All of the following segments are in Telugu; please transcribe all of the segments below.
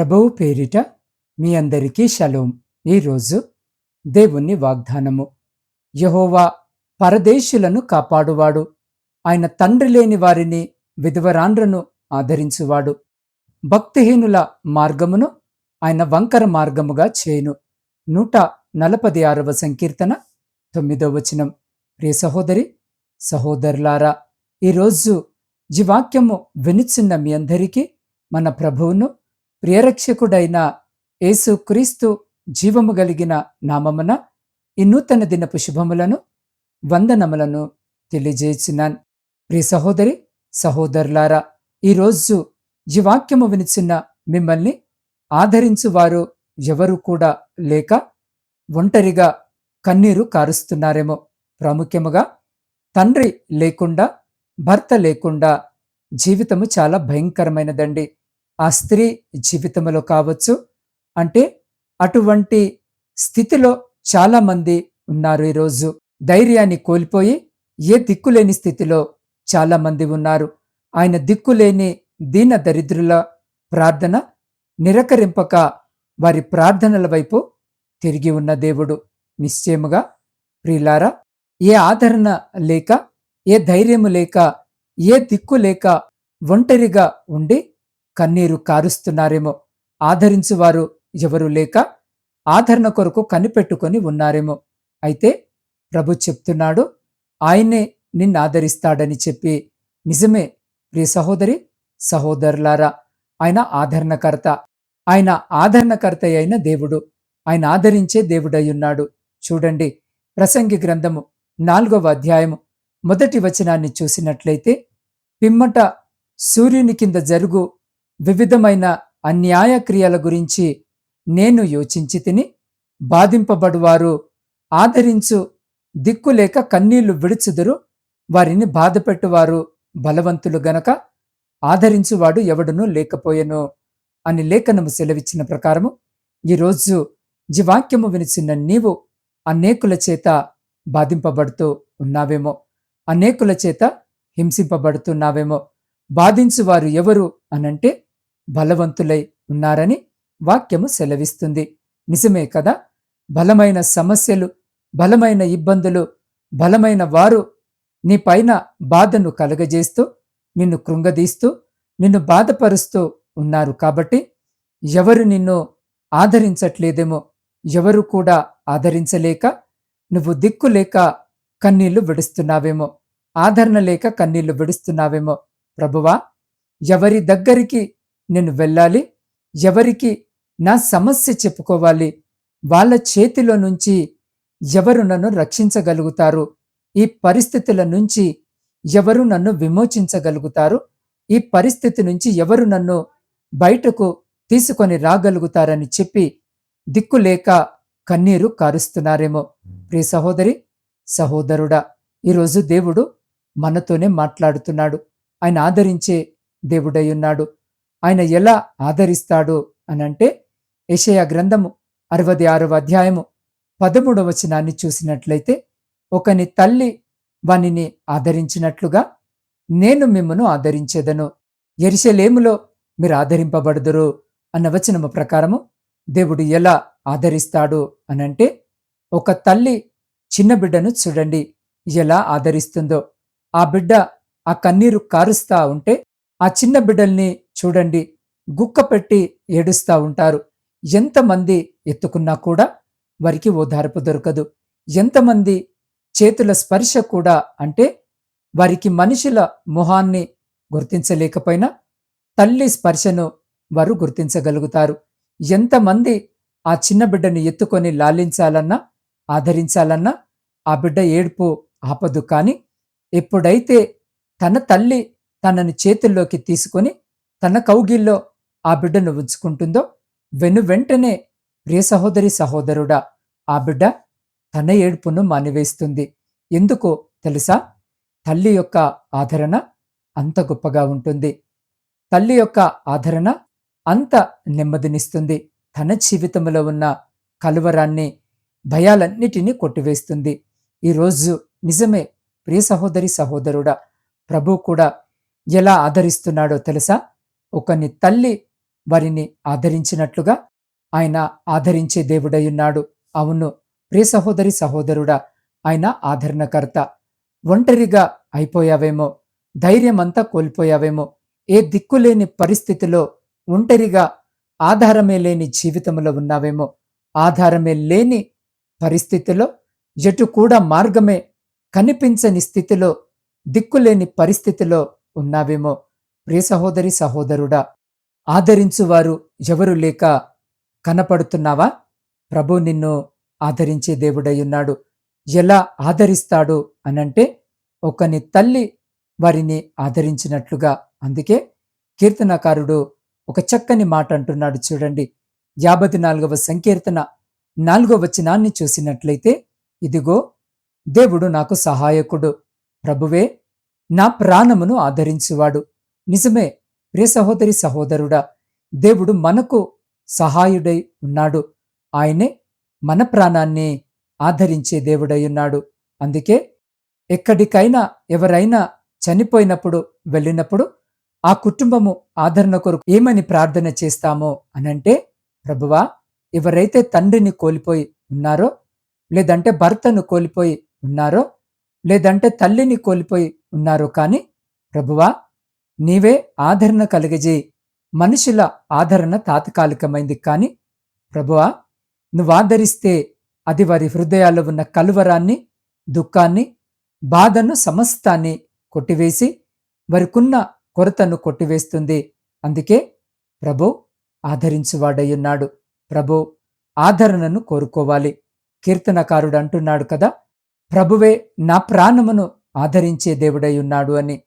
ప్రభువు పేరిట మీ అందరికీ షలోం. ఈరోజు దేవుని వాగ్దానము. యహోవా పరదేశులను కాపాడువాడు. ఆయన తండ్రి లేని వారిని విధవరాండ్రను ఆదరించువాడు. భక్తిహీనుల మార్గమును ఆయన వంకర మార్గముగా చేయును. నూట నలపది ఆరవ సంకీర్తన తొమ్మిదో వచనం. ప్రియ సహోదరి సహోదరులారా ఈరోజు జీవాక్యము వినిచున్న మీ అందరికీ మన ప్రభువును ప్రియరక్షకుడైన యేసుక్రీస్తు జీవము కలిగిన నామమున ఈ నూతన దినపు శుభములను వందనములను తెలియజేసినాన్ ప్రియ సహోదరి సహోదరులారా ఈరోజు ఈ వాక్యము వినిచిన్న మిమ్మల్ని ఆదరించువారు ఎవరు కూడా లేక ఒంటరిగా కన్నీరు కారుస్తున్నారేమో. ప్రాముఖ్యముగా తండ్రి లేకుండా భర్త లేకుండా జీవితము చాలా భయంకరమైనదండి. ఆ స్త్రీ జీవితంలో కావచ్చు. అంటే అటువంటి స్థితిలో చాలా మంది ఉన్నారు ఈరోజు. ధైర్యాన్ని కోల్పోయి ఏ దిక్కులేని స్థితిలో చాలా మంది ఉన్నారు. ఆయన దిక్కులేని దీన దరిద్రుల ప్రార్థన నిరకరింపక వారి ప్రార్థనల వైపు తిరిగి ఉన్న దేవుడు. నిశ్చయముగా ప్రియులారా ఏ ఆదరణ లేక ఏ ధైర్యము లేక ఏ దిక్కు లేక ఒంటరిగా ఉండి కన్నీరు కారుస్తున్నారేమో. ఆదరించువారు ఎవరు లేక ఆదరణ కొరకు కనిపెట్టుకొని ఉన్నారేమో. అయితే ప్రభు చెప్తున్నాడు ఆయనే నిన్ను ఆదరిస్తాడని చెప్పి. నిజమే ప్రియ సహోదరి సహోదరులారా ఆయన ఆదరణకర్త. ఆయన ఆదరణకర్త అయిన దేవుడు. ఆయన ఆదరించే దేవుడై ఉన్నాడు. చూడండి ప్రసంగి గ్రంథము నాలుగవ అధ్యాయము మొదటి వచనాన్ని చూసినట్లయితే పిమ్మట సూర్యుని కింద జరుగు వివిధమైన అన్యాయ క్రియల గురించి నేను యోచించి తిని బాధింపబడువారు. ఆదరించు దిక్కులేక కన్నీళ్ళు విడుచుదురు వారిని బాధపెట్టువారు. బలవంతులు గనక ఆదరించువాడు ఎవడునూ లేకపోయెను అని లేఖనము సెలవిచ్చిన ప్రకారము ఈరోజు జీవాక్యము వినిచిన నీవు అనేకుల చేత బాధింపబడుతూ ఉన్నావేమో. అనేకుల చేత హింసింపబడుతున్నావేమో. బాధించువారు ఎవరు అనంటే బలవంతులై ఉన్నారని వాక్యము సెలవిస్తుంది. నిజమే కదా? బలమైన సమస్యలు బలమైన ఇబ్బందులు బలమైన వారు నీ పైన బాధను కలగజేస్తూ నిన్ను కృంగదీస్తూ నిన్ను బాధపరుస్తూ ఉన్నారు కాబట్టి ఎవరు నిన్ను ఆదరించట్లేదేమో ఎవరు కూడా ఆదరించలేక నువ్వు దిక్కు లేక కన్నీళ్ళు విడుస్తున్నావేమో ఆదరణ లేక కన్నీళ్ళు విడుస్తున్నావేమో ప్రభువా ఎవరి దగ్గరికి నేను వెళ్ళాలి. ఎవరికి నా సమస్య చెప్పుకోవాలి. వాళ్ళ చేతిలో నుంచి ఎవరు నన్ను రక్షించగలుగుతారు? ఈ పరిస్థితుల నుంచి ఎవరు నన్ను విమోచించగలుగుతారు? ఈ పరిస్థితి నుంచి ఎవరు నన్ను బయటకు తీసుకొని రాగలుగుతారని చెప్పి దిక్కులేక కన్నీరు కారుస్తున్నారేమో. ప్రియ సహోదరి సహోదరుడా ఈరోజు దేవుడు మనతోనే మాట్లాడుతున్నాడు. ఆయన ఆదరించే దేవుడై ఉన్నాడు. ఆయన ఎలా ఆదరిస్తాడు అనంటే యషయ గ్రంథము అరవది ఆరవ అధ్యాయము పదమూడవ వచనాన్ని చూసినట్లయితే ఒకని తల్లి వానిని ఆదరించినట్లుగా నేను మిమ్మను ఆదరించేదను. ఎరిశలేములో మీరు ఆదరింపబడుదురు అన్న వచనము ప్రకారము దేవుడు ఎలా ఆదరిస్తాడు అనంటే ఒక తల్లి చిన్న బిడ్డను చూడండి ఎలా ఆదరిస్తుందో. ఆ బిడ్డ ఆ కన్నీరు కారుస్తా ఉంటే ఆ చిన్న బిడ్డల్ని చూడండి గుక్క పెట్టి ఏడుస్తా ఉంటారు. ఎంతమంది ఎత్తుకున్నా కూడా వారికి ఓదార్పు దొరకదు. ఎంతమంది చేతుల స్పర్శ కూడా అంటే వారికి మనుషుల మొహాన్ని గుర్తించలేకపోయినా తల్లి స్పర్శను వారు గుర్తించగలుగుతారు. ఎంతమంది ఆ చిన్న బిడ్డను ఎత్తుకొని లాలించాలన్నా ఆదరించాలన్నా ఆ బిడ్డ ఏడుపు ఆపదు. కానీ ఎప్పుడైతే తన తల్లి తనను చేతుల్లోకి తీసుకొని తన కౌగిల్లో ఆ బిడ్డను ఉంచుకుంటుందో వెను వెంటనే ప్రియ సహోదరి సహోదరుడా ఆ బిడ్డ తన ఏడుపును మానివేస్తుంది. ఎందుకో తెలుసా? తల్లి యొక్క ఆదరణ అంత గొప్పగా ఉంటుంది. తల్లి యొక్క ఆదరణ అంత నెమ్మదినిస్తుంది. తన జీవితంలో ఉన్న కలువరాన్ని భయాలన్నిటినీ కొట్టివేస్తుంది. ఈరోజు నిజమే ప్రియ సహోదరి సహోదరుడా ప్రభు కూడా ఎలా ఆదరిస్తున్నాడో తెలుసా? ఒకని తల్లి వారిని ఆదరించినట్లుగా ఆయన ఆదరించే దేవుడై ఉన్నాడు. అవును ప్రియ సహోదరి సహోదరుడా ఆయన ఆదరణకర్త. ఒంటరిగా అయిపోయావేమో ధైర్యమంతా కోల్పోయావేమో ఏ దిక్కులేని పరిస్థితిలో ఒంటరిగా ఆధారమే లేని జీవితంలో ఉన్నావేమో ఆధారమే లేని పరిస్థితిలో ఎటు కూడా మార్గమే కనిపించని స్థితిలో దిక్కులేని పరిస్థితిలో ఉన్నావేమో ప్రియ సహోదరి సహోదరుడా ఆదరించువారు ఎవరు లేక కనపడుతున్నావా? ప్రభు నిన్ను ఆదరించే దేవుడయ్యున్నాడు ఎలా ఆదరిస్తాడు అనంటే ఒకని తల్లి వారిని ఆదరించినట్లుగా. అందుకే కీర్తనకారుడు ఒక చక్కని మాట అంటున్నాడు చూడండి. యాభై నాలుగవ సంకీర్తన నాలుగవ వచనాన్ని చూసినట్లయితే ఇదిగో దేవుడు నాకు సహాయకుడు. ప్రభువే నా ప్రాణమును ఆదరించువాడు. నిజమే ప్రియ సహోదరి సహోదరుడా దేవుడు మనకు సహాయుడై ఉన్నాడు. ఆయనే మన ప్రాణాన్ని ఆదరించే దేవుడై ఉన్నాడు. అందుకే ఎక్కడికైనా ఎవరైనా చనిపోయినప్పుడు వెళ్ళినప్పుడు ఆ కుటుంబము ఆదరణ కొరకు ఏమని ప్రార్థన చేస్తామో అనంటే ప్రభువా ఎవరైతే తండ్రిని కోల్పోయి ఉన్నారో లేదంటే భర్తను కోల్పోయి ఉన్నారో లేదంటే తల్లిని కోల్పోయి ఉన్నారో కానీ ప్రభువా నీవే ఆదరణ కలిగజేయి. మనుషుల ఆదరణ తాత్కాలికమైంది కానీ ప్రభువా నువ్వు ఆదరిస్తే అది వారి హృదయాల్లో ఉన్న కలువరాన్ని దుఃఖాన్ని బాధను సమస్తాన్ని కొట్టివేసి వారికున్న కొరతను కొట్టివేస్తుంది. అందుకే ప్రభు ఆదరించువాడయ్యున్నాడు. ప్రభు ఆదరణను కోరుకోవాలి. కీర్తనకారుడు అంటున్నాడు కదా ప్రభువే నా ప్రాణమును ఆదరించే దేవుడై ఉన్నాడు అని.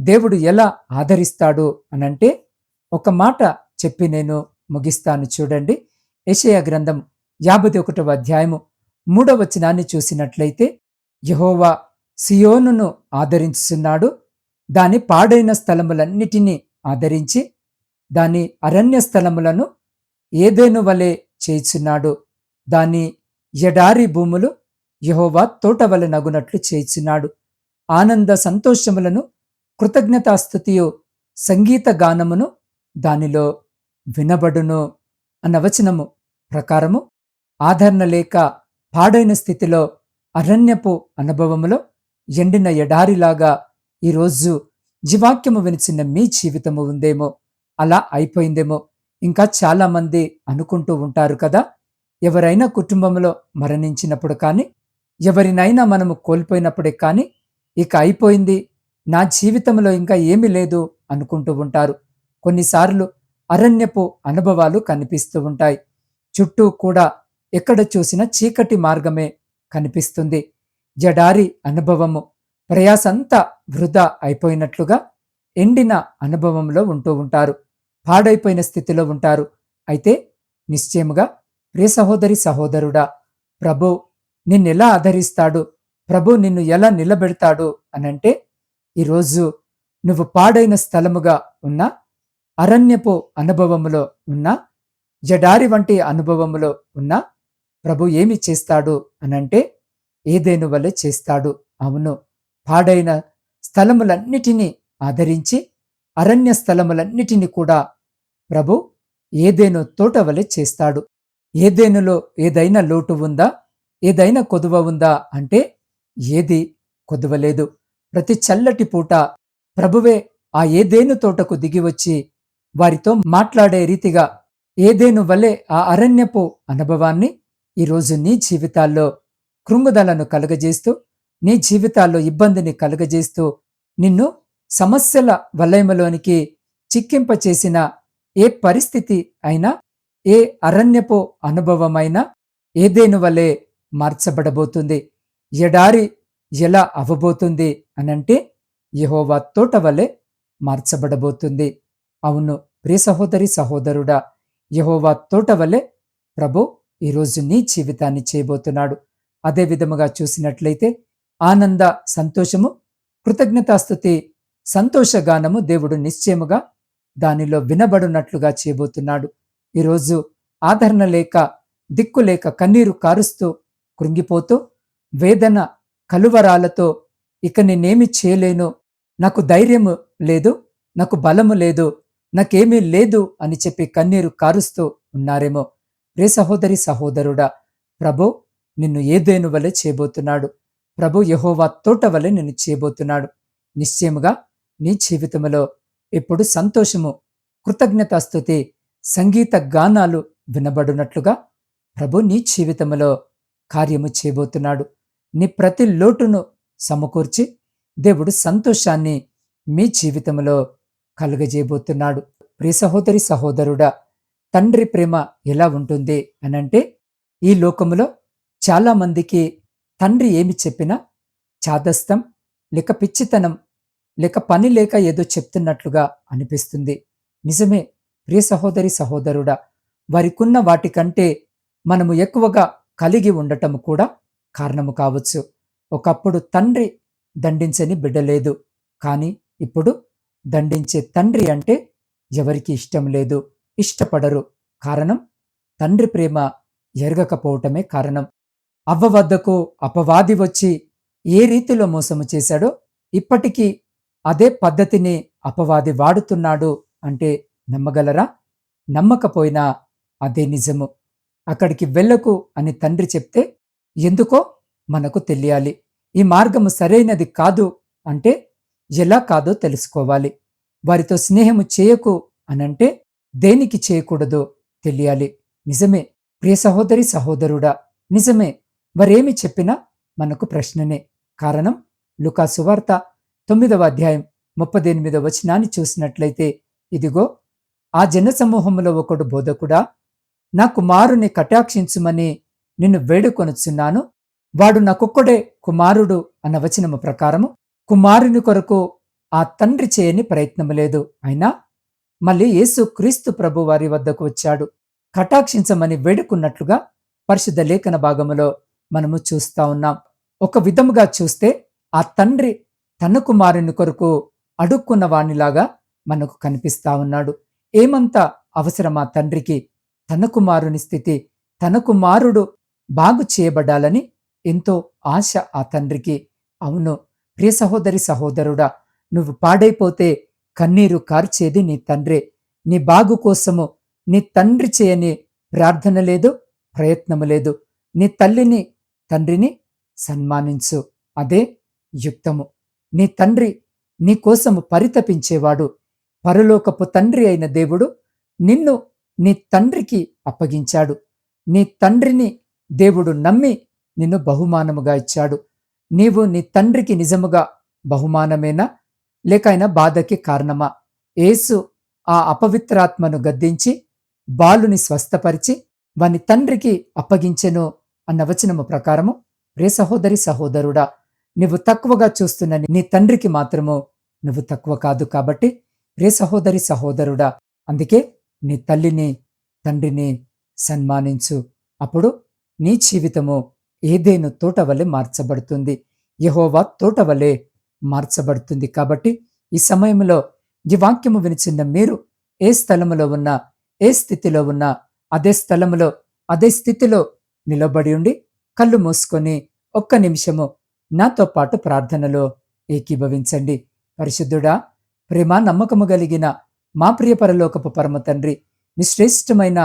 దేవుడు ఎలా ఆదరిస్తాడు అనంటే ఒక మాట చెప్పి నేను ముగిస్తాను చూడండి. యషయ గ్రంథం యాభై ఒకటవ అధ్యాయము మూడవ వచనాన్ని చూసినట్లయితే యహోవా సియోనును ఆదరించుచున్నాడు. దాని పాడైన స్థలములన్నిటినీ ఆదరించి దాని అరణ్య స్థలములను ఏదేను వలె చేయుచున్నాడు. దాని ఎడారి భూములు యహోవా తోట వలె నగునట్లు చేయుచున్నాడు. ఆనంద సంతోషములను కృతజ్ఞతాస్థుతియు సంగీత గానమును దానిలో వినబడును అన్న వచనము ప్రకారము ఆదరణ లేక పాడైన స్థితిలో అరణ్యపు అనుభవములో ఎండిన ఎడారిలాగా ఈరోజు జీవాక్యము వినిచిన మీ జీవితము ఉందేమో? అలా అయిపోయిందేమో? ఇంకా చాలామంది అనుకుంటూ ఉంటారు కదా? ఎవరైనా కుటుంబంలో మరణించినప్పుడు కానీ ఎవరినైనా మనము కోల్పోయినప్పుడే కానీ ఇక అయిపోయింది నా జీవితంలో ఇంకా ఏమీ లేదు అనుకుంటూ ఉంటారు. కొన్నిసార్లు అరణ్యపు అనుభవాలు కనిపిస్తూ ఉంటాయి. చుట్టూ కూడా ఎక్కడ చూసినా చీకటి మార్గమే కనిపిస్తుంది. జడారి అనుభవము ప్రయాసంతా వృధా అయిపోయినట్లుగా ఎండిన అనుభవంలో ఉంటూ ఉంటారు. పాడైపోయిన స్థితిలో ఉంటారు. అయితే నిశ్చయముగా ప్రియ సహోదరి సహోదరుడా ప్రభు నిన్నెలా ఆదరిస్తాడు? ప్రభు నిన్ను ఎలా నిలబెడతాడు? అనంటే ఈరోజు నువ్వు పాడైన స్థలముగా ఉన్న అరణ్యపు అనుభవములో ఉన్న జడారి వంటి అనుభవములో ఉన్న ప్రభు ఏమి చేస్తాడు అనంటే ఏదేను వలె చేస్తాడు. అవును పాడైన స్థలములన్నిటినీ ఆదరించి అరణ్య స్థలములన్నిటినీ కూడా ప్రభు ఏదేను తోట వలె చేస్తాడు. ఏదేనులో ఏదైనా లోటు ఉందా? ఏదైనా కొదువ ఉందా? అంటే ఏది కొదువలేదు. ప్రతి చల్లటి పూట ప్రభువే ఆ ఏదేను తోటకు దిగివచ్చి వారితో మాట్లాడే రీతిగా ఏదేను వలె ఆ అరణ్యపు అనుభవాన్ని ఈరోజు నీ జీవితాల్లో కృంగుదలను కలుగజేస్తూ నీ జీవితాల్లో ఇబ్బందిని కలుగజేస్తూ నిన్ను సమస్యల వలయములోనికి చిక్కింపచేసిన ఏ పరిస్థితి అయినా ఏ అరణ్యపు అనుభవమైనా ఏదేను వలె మార్చబడబోతుంది. ఎడారి ఎలా అవ్వబోతుంది అనంటే యహోవా తోట వలె మార్చబడబోతుంది. అవును ప్రియ సహోదరి సహోదరుడా యహోవా తోట వలె ప్రభు ఈరోజు నీ జీవితాన్ని చేయబోతున్నాడు. అదే విధముగా చూసినట్లయితే ఆనంద సంతోషము కృతజ్ఞతాస్థుతి సంతోషగానము దేవుడు నిశ్చయముగా దానిలో వినబడునట్లుగా చేయబోతున్నాడు. ఈరోజు ఆదరణ లేక దిక్కు లేక కన్నీరు కారుస్తూ కృంగిపోతూ వేదన కలువరాలతో ఇక నేనేమి చేయలేను. నాకు ధైర్యము లేదు నాకు బలము లేదు నాకేమీ లేదు అని చెప్పి కన్నీరు కారుస్తూ ఉన్నారేమో. రే సహోదరి సహోదరుడా ప్రభు నిన్ను ఏదేను వలె చేయబోతున్నాడు. ప్రభు యహోవా తోట వలె నిన్ను చేయబోతున్నాడు. నిశ్చయముగా నీ జీవితంలో ఇప్పుడు సంతోషము కృతజ్ఞతాస్థుతి సంగీత గానాలు వినబడునట్లుగా ప్రభు నీ జీవితంలో కార్యము చేయబోతున్నాడు. నీ ప్రతి లోటును సమకూర్చి దేవుడు సంతోషాన్ని మీ జీవితంలో కలుగజేయబోతున్నాడు. ప్రియ సహోదరి సహోదరుడా తండ్రి ప్రేమ ఎలా ఉంటుంది అనంటే ఈ లోకములో చాలామందికి తండ్రి ఏమి చెప్పినా చాదస్తం లేక పిచ్చితనం లేక పని లేక ఏదో చెప్తున్నట్లుగా అనిపిస్తుంది. నిజమే ప్రియ సహోదరి సహోదరుడా వారికున్న వాటికంటే మనము ఎక్కువగా కలిగి ఉండటం కూడా కారణము కావచ్చు. ఒకప్పుడు తండ్రి దండించని బిడ్డలేదు కానీ ఇప్పుడు దండించే తండ్రి అంటే ఎవరికి ఇష్టం లేదు. ఇష్టపడరు. కారణం తండ్రి ప్రేమ ఎరగకపోవటమే కారణం. అవ్వ వద్దకు అపవాది వచ్చి ఏ రీతిలో మోసము చేశాడో ఇప్పటికీ అదే పద్ధతిని అపవాది వాడుతున్నాడు అంటే నమ్మగలరా? నమ్మకపోయినా అదే నిజము. అక్కడికి వెళ్ళకు అని తండ్రి చెప్తే ఎందుకో మనకు తెలియాలి. ఈ మార్గము సరైనది కాదు అంటే ఎలా కాదో తెలుసుకోవాలి. వారితో స్నేహము చేయకు అనంటే దేనికి చేయకూడదో తెలియాలి. నిజమే ప్రియ సహోదరి సహోదరుడా నిజమే వారేమి చెప్పినా మనకు ప్రశ్ననే. కారణం లుకా సువార్త తొమ్మిదవ అధ్యాయం ముప్పది ఎనిమిదవ వచనాన్ని చూసినట్లయితే ఇదిగో ఆ జనసమూహంలో ఒకడు బోధకుడా నా కుమారుని కటాక్షించుమని నిన్ను వేడుకొనుచున్నాను. వాడు నాకొక్కడే కుమారుడు అన్న వచనము ప్రకారము కుమారుని కొరకు ఆ తండ్రి చేయని ప్రయత్నము లేదు. అయినా మళ్ళీ యేసు క్రీస్తు ప్రభు వారి వద్దకు వచ్చాడు. కటాక్షించమని వేడుకున్నట్లుగా పరిశుద్ధ లేఖన భాగములో మనము చూస్తా ఉన్నాం. ఒక విధముగా చూస్తే ఆ తండ్రి తన కుమారుని కొరకు అడుక్కున్న వాణిలాగా మనకు కనిపిస్తా ఉన్నాడు. ఏమంత అవసరం ఆ తండ్రికి? తన కుమారుని స్థితి తన కుమారుడు బాగు చేయబడాలని ఎంతో ఆశ ఆ తండ్రికి. అవును ప్రియ సహోదరి సహోదరుడా నువ్వు పాడైపోతే కన్నీరు కార్చేది నీ తండ్రే. నీ బాగు కోసము నీ తండ్రి చేయని ప్రార్థన లేదు ప్రయత్నము లేదు. నీ తల్లిని తండ్రిని సన్మానించు. అదే యుక్తము. నీ తండ్రి నీ కోసము పరితపించేవాడు. పరలోకపు తండ్రి అయిన దేవుడు నిన్ను నీ తండ్రికి అప్పగించాడు. నీ తండ్రిని దేవుడు నమ్మి నిన్ను బహుమానముగా ఇచ్చాడు. నీవు నీ తండ్రికి నిజముగా బహుమానమేనా? లేక ఆయన బాధకి కారణమా? యేసు ఆ అపవిత్రాత్మను గద్దించి బాలుని స్వస్థపరిచి వాని తండ్రికి అప్పగించెను అన్న వచనము ప్రకారము రే సహోదరి సహోదరుడా నువ్వు తక్కువగా చూస్తున్న నీ తండ్రికి మాత్రము నువ్వు తక్కువ కాదు కాబట్టి రే సహోదరి సహోదరుడా అందుకే నీ తల్లిని తండ్రిని సన్మానించు. అప్పుడు నీ జీవితము ఏదైనా తోట వలె మార్చబడుతుంది. యహోవా తోట వలె మార్చబడుతుంది. కాబట్టి ఈ సమయంలో ఈ వాక్యము వినిచిన్న మీరు ఏ స్థలములో ఉన్నా ఏ స్థితిలో ఉన్నా అదే స్థలములో అదే స్థితిలో నిలబడి ఉండి కళ్ళు మూసుకొని ఒక్క నిమిషము నాతో పాటు ప్రార్థనలో ఏకీభవించండి. పరిశుద్ధుడా ప్రేమ నమ్మకము కలిగిన మా ప్రియ పరలోకపు పరమ తండ్రి మీ శ్రేష్టమైన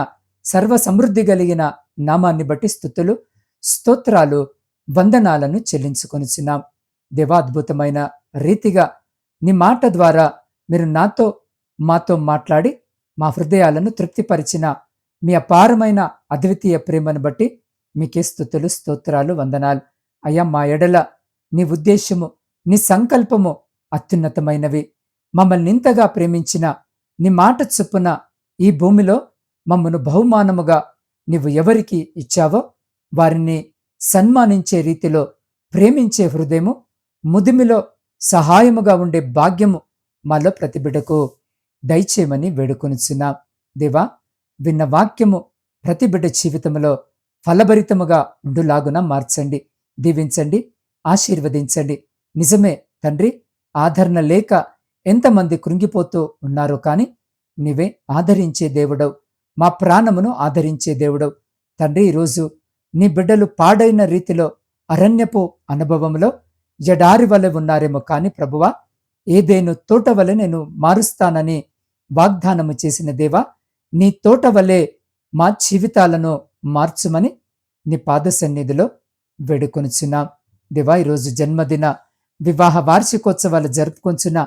సర్వ సమృద్ధి కలిగిన నామాన్ని బట్టి స్థుతులు స్తోత్రాలు వందనాలను చెల్లించుకొనిచున్నాం. దేవాద్భుతమైన రీతిగా నీ మాట ద్వారా మీరు నాతో మాతో మాట్లాడి మా హృదయాలను తృప్తిపరిచిన మీ అపారమైన అద్వితీయ ప్రేమను బట్టి మీకే స్థుతులు స్తోత్రాలు వందనాలు. అయ్యా మా ఎడల నీ ఉద్దేశము నీ సంకల్పము అత్యున్నతమైనవి. మమ్మల్ని ఇంతగా ప్రేమించిన నీ మాట చొప్పున ఈ భూమిలో మమ్మను బహుమానముగా నీవు ఎవరికి ఇచ్చావో వారిని సన్మానించే రీతిలో ప్రేమించే హృదయము ముదిమిలో సహాయముగా ఉండే భాగ్యము మాలో ప్రతి బిడ్డకు దయచేయమని వేడుకొనిచున్నాం. దేవా విన్న వాక్యము ప్రతి బిడ్డ జీవితంలో ఫలభరితముగా ఉండులాగున మార్చండి. దీవించండి ఆశీర్వదించండి. నిజమే తండ్రి ఆదరణ లేక ఎంతమంది కృంగిపోతూ ఉన్నారో కాని నీవే ఆదరించే దేవుడవు. మా ప్రాణమును ఆదరించే దేవుడవు తండ్రి ఈరోజు నీ బిడ్డలు పాడైన రీతిలో అరణ్యపు అనుభవంలో ఎడారి వలె ఉన్నారేమో కాని ప్రభువా ఏదేను తోట వలె నేను మారుస్తానని వాగ్దానము చేసిన దేవా నీ తోట వలె మా జీవితాలను మార్చుమని నీ పాద సన్నిధిలో వేడుకొనుచున్నాం. దివా ఈరోజు జన్మదిన వివాహ వార్షికోత్సవాలు జరుపుకొంచున్న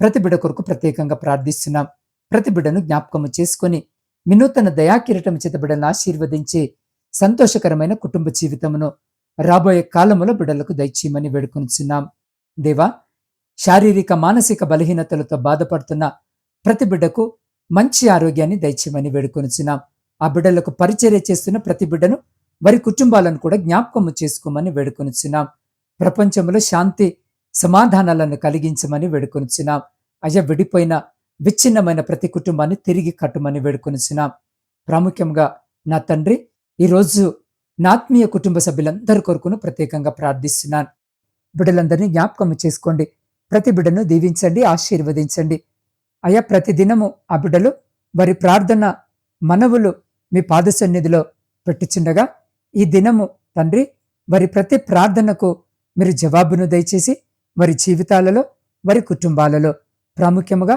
ప్రతి బిడ కొరకు ప్రత్యేకంగా ప్రార్థిస్తున్నాం. ప్రతి బిడను జ్ఞాపకము చేసుకొని వినూతన దయాకిరటం చేత బిడలను ఆశీర్వదించి సంతోషకరమైన కుటుంబ జీవితమును రాబోయే కాలములో బిడలకు దయచేయమని వేడుకొనిచున్నాం. దేవా శారీరక మానసిక బలహీనతలతో బాధపడుతున్న ప్రతి బిడ్డకు మంచి ఆరోగ్యాన్ని దయచేయమని వేడుకొనిచున్నాం. ఆ బిడ్డలకు పరిచర్య చేస్తున్న ప్రతి బిడ్డను వారి కుటుంబాలను కూడా జ్ఞాపకము చేసుకోమని వేడుకొనిచున్నాం. ప్రపంచంలో శాంతి సమాధానాలను కలిగించమని వేడుకొనిచున్నాం. అయ్యా విడిపోయిన విచ్ఛిన్నమైన ప్రతి కుటుంబాన్ని తిరిగి కట్టుమని వేడుకొనిసిన ప్రాముఖ్యంగా నా తండ్రి ఈరోజు నాత్మీయ కుటుంబ సభ్యులందరి కొరకును ప్రత్యేకంగా ప్రార్థిస్తున్నాను. బిడ్డలందరినీ జ్ఞాపకం చేసుకోండి. ప్రతి బిడ్డను దీవించండి ఆశీర్వదించండి. అయ్యా ప్రతి దినము ఆ బిడ్డలు వారి ప్రార్థన మనవులు మీ పాద సన్నిధిలో పెట్టుచుండగా ఈ దినము తండ్రి వారి ప్రతి ప్రార్థనకు మీరు జవాబును దయచేసి వారి జీవితాలలో వారి కుటుంబాలలో ప్రాముఖ్యముగా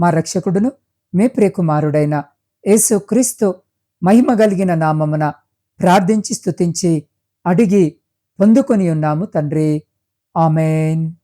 మా రక్షకుడును మీ ప్రియకుమారుడైన యేసు క్రీస్తు మహిమగలిగిన నామమున ప్రార్థించి స్తుతించి అడిగి పొందుకొని ఉన్నాము తండ్రి. ఆమెన్.